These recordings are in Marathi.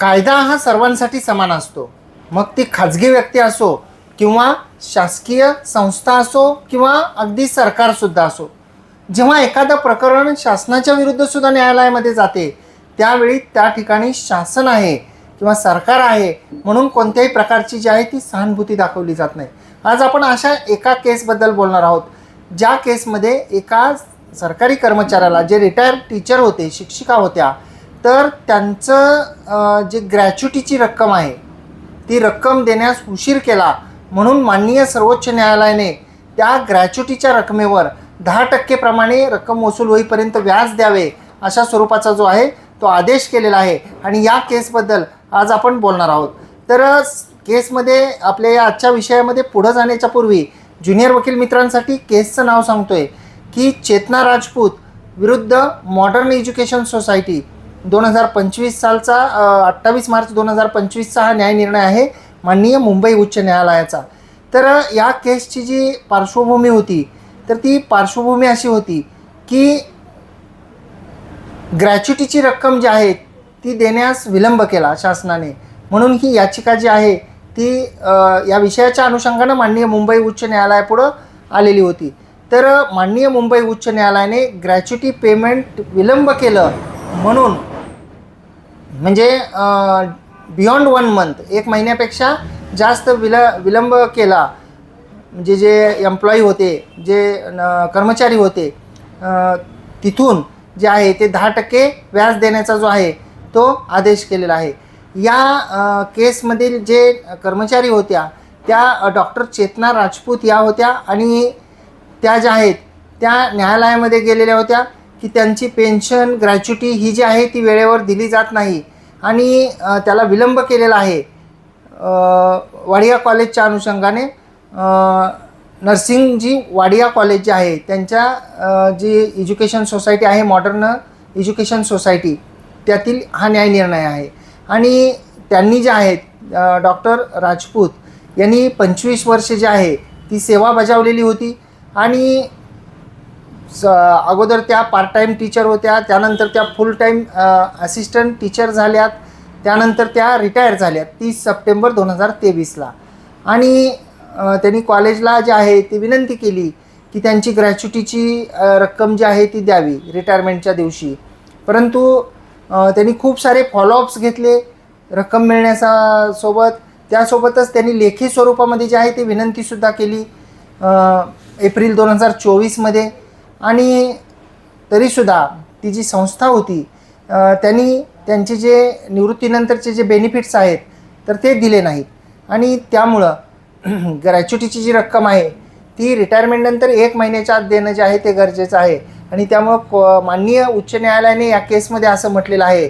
कायदा हा सर्वांसाठी समान असतो. मग ती खाजगी व्यक्ती असो किंवा शासकीय संस्था असो किंवा अगदी सरकारसुद्धा असो. जेव्हा एखादं प्रकरण शासनाच्या विरुद्धसुद्धा न्यायालयामध्ये जाते त्यावेळी त्या ठिकाणी शासन आहे किंवा सरकार आहे म्हणून कोणत्याही प्रकारची जी आहे ती सहानुभूती दाखवली जात नाही. आज आपण अशा एका केसबद्दल बोलणार आहोत. ज्या केसमध्ये एका सरकारी कर्मचाऱ्याला जे रिटायर्ड टीचर होते शिक्षिका होत्या तर त्यांचं जे ग्रॅच्युटीची रक्कम आहे ती रक्कम देण्यास उशीर केला म्हणून माननीय सर्वोच्च न्यायालयाने त्या ग्रॅच्युटीच्या रकमेवर दहा टक्केप्रमाणे रक्कम वसूल होईपर्यंत व्याज द्यावे अशा स्वरूपाचा जो आहे तो आदेश केलेला आहे. आणि या केसबद्दल आज आपण बोलणार आहोत. तर केसमध्ये आपल्या या आजच्या विषयामध्ये पुढं जाण्याच्या पूर्वी ज्युनियर वकील मित्रांसाठी केसचं नाव सांगतोय की चेतना राजपूत विरुद्ध मॉडर्न एज्युकेशन सोसायटी दोन हजार पंचवीस सालचा अठ्ठावीस मार्च दोन हजार पंचवीसचा हा न्याय निर्णय आहे माननीय मुंबई उच्च न्यायालयाचा. तर या केसची जी पार्श्वभूमी होती तर ती पार्श्वभूमी अशी होती की ग्रॅच्युटीची रक्कम जी आहे ती देण्यास विलंब केला शासनाने. म्हणून ही याचिका जी आहे ती या विषयाच्या अनुषंगानं माननीय मुंबई उच्च न्यायालयापुढं आलेली होती. तर माननीय मुंबई उच्च न्यायालयाने ग्रॅच्युटी पेमेंट विलंब केलं म्हणून म्हणजे बियॉन्ड वन मंथ एक महिन्यापेक्षा जास्त विल विलंब केला म्हणजे जे एम्प्लॉई होते जे न- कर्मचारी होते तिथून जे आहे ते दहा टक्के व्याज देण्याचा जो आहे तो आदेश केलेला आहे. या केसमधील जे कर्मचारी होत्या त्या डॉक्टर चेतना राजपूत या होत्या आणि त्या ज्या आहेत त्या न्यायालयामध्ये गेलेल्या होत्या. की त्यांची पेन्शन ग्रॅच्युटी ही जी आहे ती वेळेवर दिली जात नाही. आणि त्याला विलंब केलेला आहे. वाडिया कॉलेजच्या अनुषंगाने नर्सिंग जी वाडिया कॉलेज जे आहे त्यांच्या जी एज्युकेशन सोसायटी आहे मॉडर्न एज्युकेशन सोसायटी त्यातील हा न्यायनिर्णय आहे. आणि त्यांनी जे आहेत डॉक्टर राजपूत यांनी पंचवीस वर्ष जे आहे ती सेवा बजावलेली होती. आणि स अगोदर त्या पार्ट टाईम टीचर होत्या त्यानंतर त्या फुल टाईम असिस्टंट टीचर झाल्यात त्यानंतर त्या रिटायर झाल्यात तीस सप्टेंबर दोन हजार तेवीसला. आणि त्यांनी कॉलेजला जे आहे ती विनंती केली की त्यांची ग्रॅच्युटीची रक्कम जी आहे ती द्यावी रिटायरमेंटच्या दिवशी. परंतु त्यांनी खूप सारे फॉलोअप्स घेतले रक्कम मिळण्याचा सोबत त्यासोबतच त्यांनी लेखी स्वरूपामध्ये जे आहे ती विनंतीसुद्धा केली एप्रिल दोन हजार चोवीसमध्ये. आणि तरीसुद्धा ती जी संस्था होती त्यांनी त्यांचे जे निवृत्तीनंतरचे जे बेनिफिट्स आहेत तर ते दिले नाहीत. आणि त्यामुळं ग्रॅच्युटीची जी रक्कम आहे ती रिटायरमेंटनंतर एक महिन्याच्या आत देणं जे आहे ते गरजेचं आहे. आणि त्यामुळं क माननीय उच्च न्यायालयाने या केसमध्ये असं म्हटलेलं आहे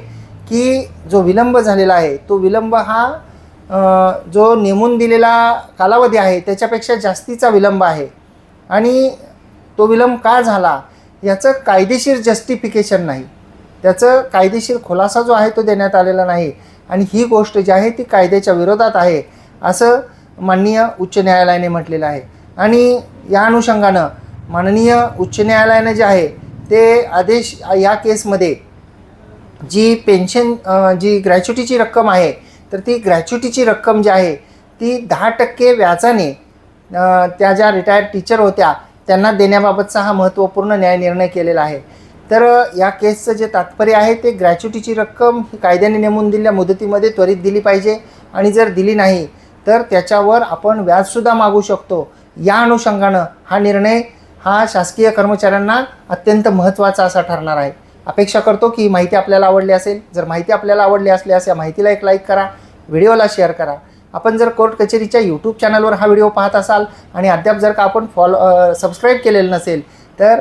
की जो विलंब झालेला आहे तो विलंब हा जो नेमून दिलेला कालावधी आहे त्याच्यापेक्षा जास्तीचा विलंब आहे. आणि तो विलंब का झाला याचं कायदेशीर जस्टिफिकेशन नाही. त्याचं कायदेशीर खुलासा जो आहे तो देण्यात आलेला नाही. आणि ही गोष्ट जी आहे ती कायद्याच्या विरोधात आहे असं माननीय उच्च न्यायालयाने म्हटलेलं आहे. आणि या अनुषंगानं माननीय उच्च न्यायालयानं जे आहे ते आदेश या केसमध्ये जी पेन्शन जी ग्रॅच्युटीची रक्कम आहे तर ती ग्रॅच्युटीची रक्कम जी आहे ती दहा टक्के व्याजाने त्या ज्या रिटायर्ड टीचर होत्या त्यांना देण्याबाबतचा हा महत्त्वपूर्ण न्याय निर्णय केलेला आहे. तर या केसचं जे तात्पर्य आहे ते ग्रॅच्युटीची रक्कम ही कायद्याने नेमून दिलेल्या मुदतीमध्ये त्वरित दिली पाहिजे आणि जर दिली नाही तर त्याच्यावर आपण व्याजसुद्धा मागू शकतो. या अनुषंगानं हा निर्णय हा शासकीय कर्मचाऱ्यांना अत्यंत महत्त्वाचा असा ठरणार आहे. अपेक्षा करतो की ही माहिती आपल्याला आवडली असेल. जर माहिती आपल्याला आवडली असल्यास या माहितीला एक लाईक करा व्हिडिओला शेअर करा. आपण जर कोर्ट कचेरीच्या यूट्यूब चॅनलवर हा व्हिडिओ पाहत असाल आणि अद्याप जर का आपण फॉलो सबस्क्राईब केलेलं नसेल तर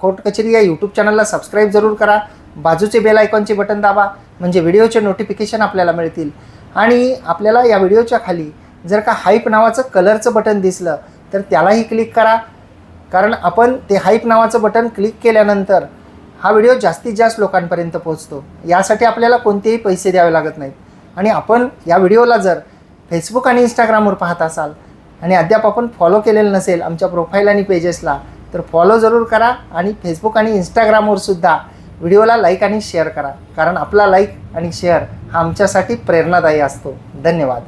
कोर्ट कचेरी या यूट्यूब चॅनलला सबस्क्राईब जरूर करा. बाजूचे बेल आयकॉनचे बटन दाबा म्हणजे व्हिडिओचे नोटिफिकेशन आपल्याला मिळतील. आणि आपल्याला या व्हिडिओच्या खाली जर का हाईप नावाचं कलरचं बटन दिसलं तर त्यालाही क्लिक करा. कारण आपण ते हाईप नावाचं बटन क्लिक केल्यानंतर हा व्हिडिओ जास्तीत जास्त लोकांपर्यंत पोहोचतो. यासाठी आपल्याला कोणतेही पैसे द्यावे लागत नाहीत. आणि आपण या व्हिडिओला जर फेसबुक आणि इंस्टाग्रामवर पाहत असाल आणि अद्याप आपण फॉलो केलेलं नसेल आमच्या प्रोफाईल आणि पेजेसला तर फॉलो जरूर करा आणि फेसबुक आणि इंस्टाग्रामवर सुद्धा व्हिडिओला लाईक आणि शेअर करा. कारण आपला लाईक आणि शेअर हा आमच्यासाठी प्रेरणादायी असतो. धन्यवाद.